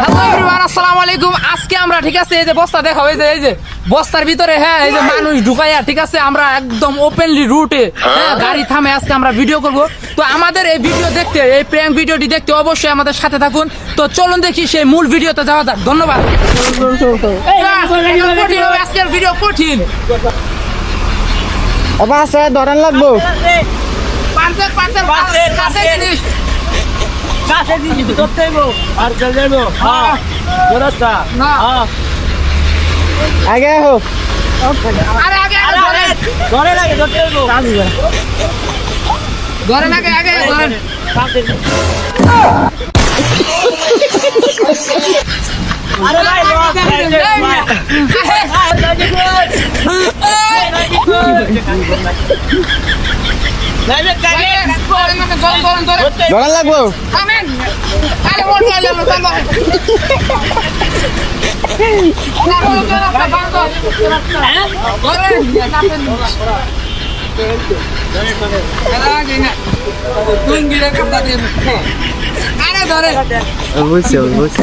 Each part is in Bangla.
হ্যালো এভরিওয়ান আসসালামু আলাইকুম। আজকে আমরা ঠিক আছে এই যে বস্তা দেখো এই যে এই যে বস্তার ভিতরে হ্যাঁ এই যে মানুষ ঢুকাইয়া ঠিক আছে আমরা একদম ওপেনলি রুটে হ্যাঁ গাড়ি থামে আজকে আমরা ভিডিও করব। তো আমাদের এই ভিডিও দেখতে এই প্র্যাঙ্ক ভিডিওটি দেখতে অবশ্যই আমাদের সাথে থাকুন। তো চলুন দেখি সেই মূল ভিডিওতে যাওয়া যাক। ধন্যবাদ। আজকের ভিডিও কঠিন ধরেন লাগবো। পার্সেল পার্সেল কাছে দিছি ধরতে হইব আর চল যাইব হ্যাঁ রাস্তা না। আগে হোক। আরে আগে আগে ধরে লাগে ধরতে হইব ধরেন আগে আগে ধরেন। আরে ভাই বস ধরেন লাগবো আরে ধরে বুঝছি বুঝছি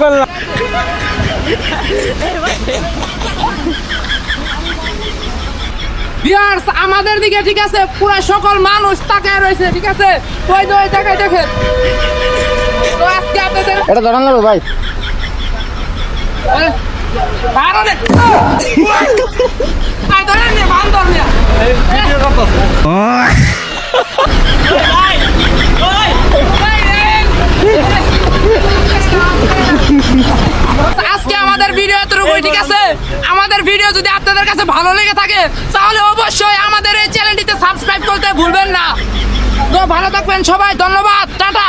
করলাম ভিউয়ার্স আমাদের দিকে ঠিক আছে পুরো সকল মানুষ তাকায় রয়েছে ঠিক আছে? ওই তো ওই তাকায় দেখেন। তো আজকে আপনাদের এটা ধরেন লাগবো ভাই। ধরেন নে, ধরেন নে। আজকে আমাদের ভিডিও এতটুকুই ঠিক আছে? আমাদের ভিডিও যদি আপনাদের কাছে ভালো লেগে থাকে তাহলে অবশ্যই আমাদের এই চ্যানেলটিতে সাবস্ক্রাইব করতে ভুলবেন না। তো ভালো থাকবেন সবাই ধন্যবাদ টাটা।